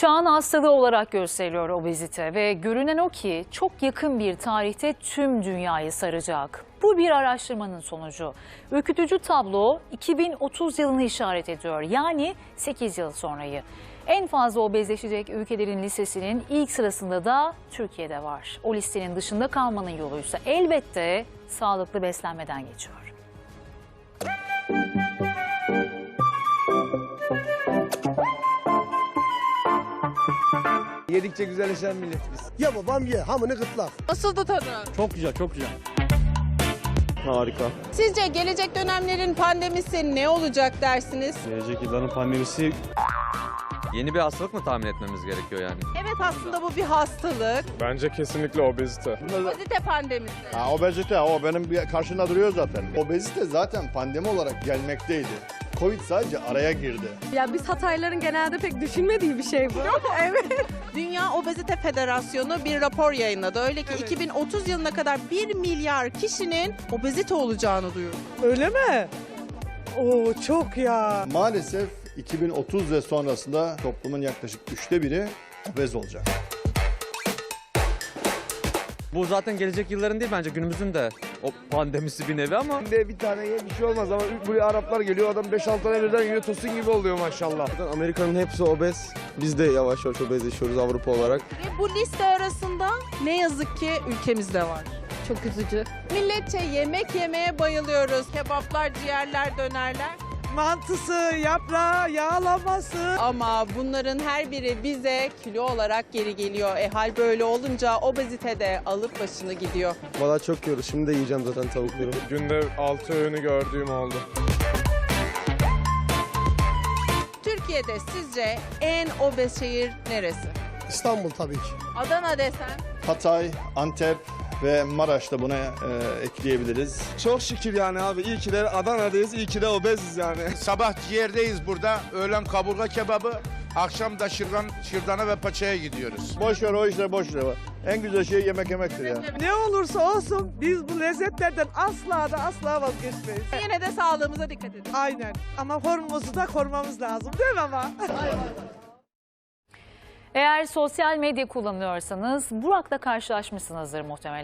Çağın hastalığı olarak gösteriliyor obezite ve görünen o ki çok yakın bir tarihte tüm dünyayı saracak. Bu bir araştırmanın sonucu. Ürkütücü tablo 2030 yılını işaret ediyor. Yani 8 yıl sonrayı. En fazla obezleşecek ülkelerin listesinin ilk sırasında da Türkiye'de var. O listenin dışında kalmanın yoluysa elbette sağlıklı beslenmeden geçiyor. Yedikçe güzelleşen milletiz biz. Ye babam ye hamını gırtlak. Nasıldı tadı? Çok güzel, çok güzel. Harika. Sizce gelecek dönemlerin pandemisi ne olacak dersiniz? Gelecek yılların pandemisi Yeni bir hastalık mı tahmin etmemiz gerekiyor yani? Evet aslında bu bir hastalık. Bence kesinlikle obezite. Obezite pandemisi. Ha, obezite o benim bir karşımda duruyor zaten. Obezite zaten pandemi olarak gelmekteydi. Covid sadece araya girdi. Ya biz Hatayların genelde pek düşünmediği bir şey bu. evet. Dünya Obezite Federasyonu bir rapor yayınladı. Öyle ki 2030 yılına kadar 1 milyar kişinin obezite olacağını duyurdu. Öyle mi? Oo çok ya. Maalesef 2030 ve sonrasında toplumun yaklaşık üçte biri obez olacak. Bu zaten gelecek yılların değil bence günümüzün de o pandemisi bir nevi ama de bir tane ye bir şey olmaz ama buraya Araplar geliyor adam 5-6 tane birden yiyor tosun gibi oluyor maşallah. Amerika'nın hepsi obez. Biz de yavaş yavaş obezleşiyoruz Avrupa olarak. Ve bu liste arasında ne yazık ki ülkemizde var. Çok üzücü. Milletçe yemek yemeye bayılıyoruz. Kebaplar, ciğerler, dönerler. Mantısı, yaprağı, yağlaması. Ama bunların her biri bize kilo olarak geri geliyor. E hal böyle olunca obezite de alıp başını gidiyor. Valla çok yiyoruz. Şimdi de yiyeceğim zaten tavukları. Günde 6 öğünü gördüğüm oldu. Türkiye'de sizce en obez şehir neresi? İstanbul tabii ki. Adana desen. Hatay, Antep ve Maraş'ta buna e, ekleyebiliriz. Çok şükür yani abi. İyi ki de Adana'dayız, iyi ki de obeziz yani. Sabah ciğerdeyiz burada. Öğlen kaburga kebabı. Akşam da şırdan, şırdana ve paçaya gidiyoruz. Boş ver o işler boş ver. En güzel şey yemek yemektir ya. Ne olursa olsun biz bu lezzetlerden asla da asla vazgeçmeyiz. Yine de sağlığımıza dikkat edin. Aynen. Ama formumuzu da korumamız lazım değil mi ama? Eğer sosyal medya kullanıyorsanız Burak'la karşılaşmışsınızdır muhtemelen.